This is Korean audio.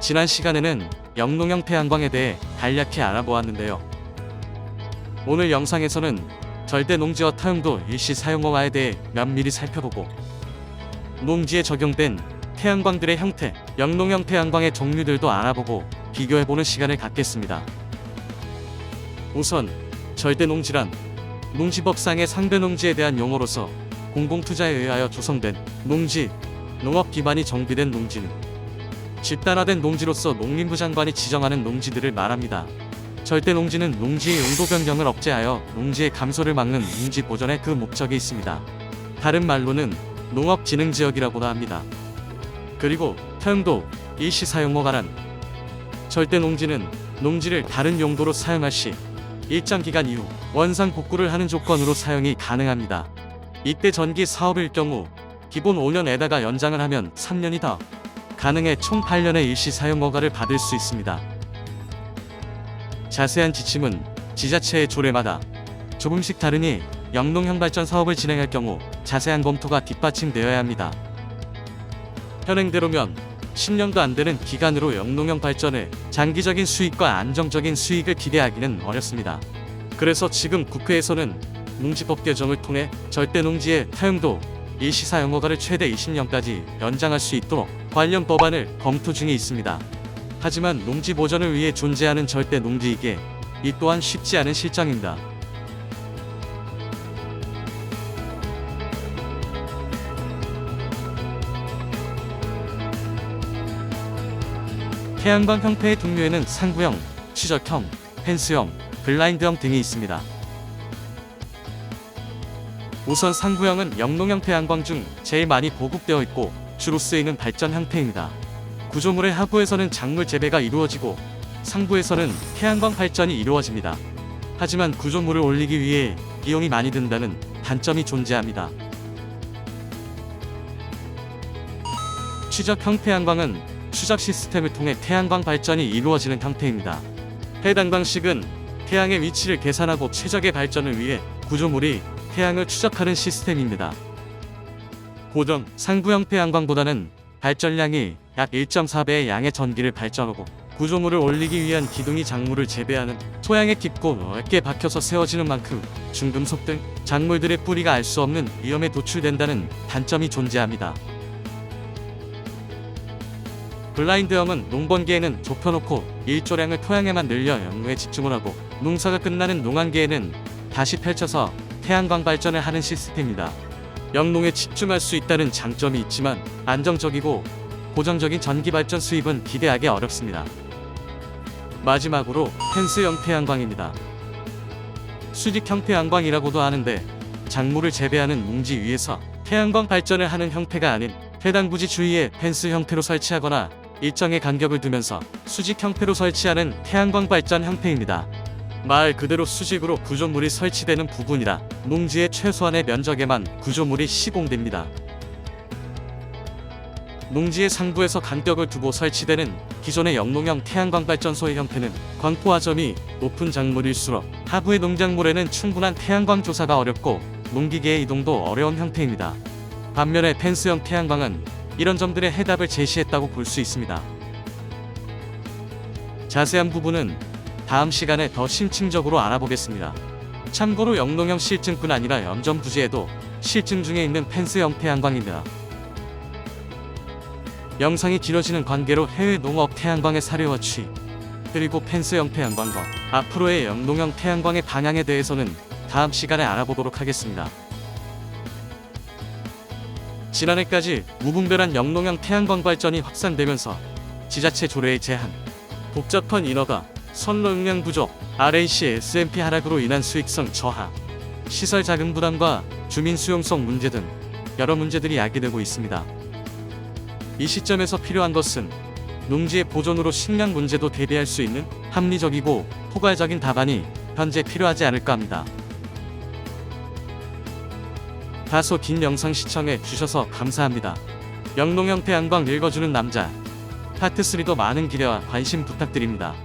지난 시간에는 영농형 태양광에 대해 간략히 알아보았는데요. 오늘 영상에서는 절대 농지와 타용도 일시 사용허가에 대해 면밀히 살펴보고 농지에 적용된 태양광들의 형태, 영농형 태양광의 종류들도 알아보고 비교해보는 시간을 갖겠습니다. 우선 절대 농지란 농지법상의 상대 농지에 대한 용어로서 공공투자에 의하여 조성된 농지, 농업 기반이 정비된 농지는 집단화된 농지로서 농림부 장관이 지정하는 농지들을 말합니다. 절대 농지는 농지의 용도 변경을 억제하여 농지의 감소를 막는 농지 보전의 그 목적이 있습니다. 다른 말로는 농업진흥지역이라고도 합니다. 그리고 태용도 일시 사용허가란 절대 농지는 농지를 다른 용도로 사용할 시 일정 기간 이후 원상 복구를 하는 조건으로 사용이 가능합니다. 이때 전기 사업일 경우 기본 5년에다가 연장을 하면 3년이 더 가능해 총 8년의 일시 사용 허가를 받을 수 있습니다. 자세한 지침은 지자체의 조례마다 조금씩 다르니 영농형 발전 사업을 진행할 경우 자세한 검토가 뒷받침되어야 합니다. 현행대로면 10년도 안 되는 기간으로 영농형 발전을 장기적인 수익과 안정적인 수익을 기대하기는 어렵습니다. 그래서 지금 국회에서는 농지법 개정을 통해 절대 농지의 타용도 일시 사용허가를 최대 20년까지 연장할 수 있도록 관련 법안을 검토 중에 있습니다. 하지만 농지 보전을 위해 존재하는 절대 농지이기에 이 또한 쉽지 않은 실정입니다. 태양광 형태의 종류에는 상부형, 추적형, 펜스형, 블라인드형 등이 있습니다. 우선 상부형은 영농 형 태 양광 중 제일 많이 보급되어 있고 주로 쓰이는 발전 형태입니다. 구조물의 하부에서는 작물 재배가 이루어지고 상부에서는 태양광 발전이 이루어집니다. 하지만 구조물을 올리기 위해 비용이 많이 든다는 단점이 존재합니다. 추적형 태양광은 추적 시스템을 통해 태양광 발전이 이루어지는 형태입니다. 해당 방식은 태양의 위치를 계산하고 최적의 발전을 위해 구조물이 태양을 추적하는 시스템입니다. 고정 상부형 태양광보다는 발전량이 약 1.4배의 양의 전기를 발전하고 구조물을 올리기 위한 기둥이 작물을 재배하는 토양에 깊고 넓게 박혀서 세워지는 만큼 중금속 등 작물들의 뿌리가 알 수 없는 위험에 노출된다는 단점이 존재합니다. 블라인드형은 농번기에는 좁혀놓고 일조량을 토양에만 늘려 영구에 집중을 하고 농사가 끝나는 농한기에는 다시 펼쳐서 태양광 발전을 하는 시스템입니다. 영농에 집중할 수 있다는 장점이 있지만 안정적이고 고정적인 전기 발전 수입은 기대하기 어렵습니다. 마지막으로 펜스형 태양광입니다. 수직형 태양광이라고도 하는데 작물을 재배하는 농지 위에서 태양광 발전을 하는 형태가 아닌 해당 부지 주위에 펜스 형태로 설치하거나 일정의 간격을 두면서 수직 형태로 설치하는 태양광 발전 형태입니다. 말 그대로 수직으로 구조물이 설치되는 부분이라 농지의 최소한의 면적에만 구조물이 시공됩니다. 농지의 상부에서 간격을 두고 설치되는 기존의 영농형 태양광 발전소의 형태는 광포화 점이 높은 작물일수록 하부의 농작물에는 충분한 태양광 조사가 어렵고 농기계의 이동도 어려운 형태입니다. 반면에 펜스형 태양광은 이런 점들의 해답을 제시했다고 볼 수 있습니다. 자세한 부분은 다음 시간에 더 심층적으로 알아보겠습니다. 참고로 영농형 실증뿐 아니라 염전 부지에도 실증 중에 있는 펜스 형 태양광입니다. 영상이 길어지는 관계로 해외 농업 태양광의 사례와 취 그리고 펜스 형 태 양광과 앞으로의 영농형 태양광의 방향에 대해서는 다음 시간에 알아보도록 하겠습니다. 지난해까지 무분별한 영농형 태양광 발전이 확산되면서 지자체 조례의 제한, 복잡한 인허가, 선로 용량 부족, RAC SMP 하락으로 인한 수익성 저하, 시설 자금 부담과 주민 수용성 문제 등 여러 문제들이 야기되고 있습니다. 이 시점에서 필요한 것은 농지의 보존으로 식량 문제도 대비할 수 있는 합리적이고 포괄적인 답안이 현재 필요하지 않을까 합니다. 다소 긴 영상 시청해 주셔서 감사합니다. 영농형 태양광 읽어주는 남자 파트 3도 많은 기대와 관심 부탁드립니다.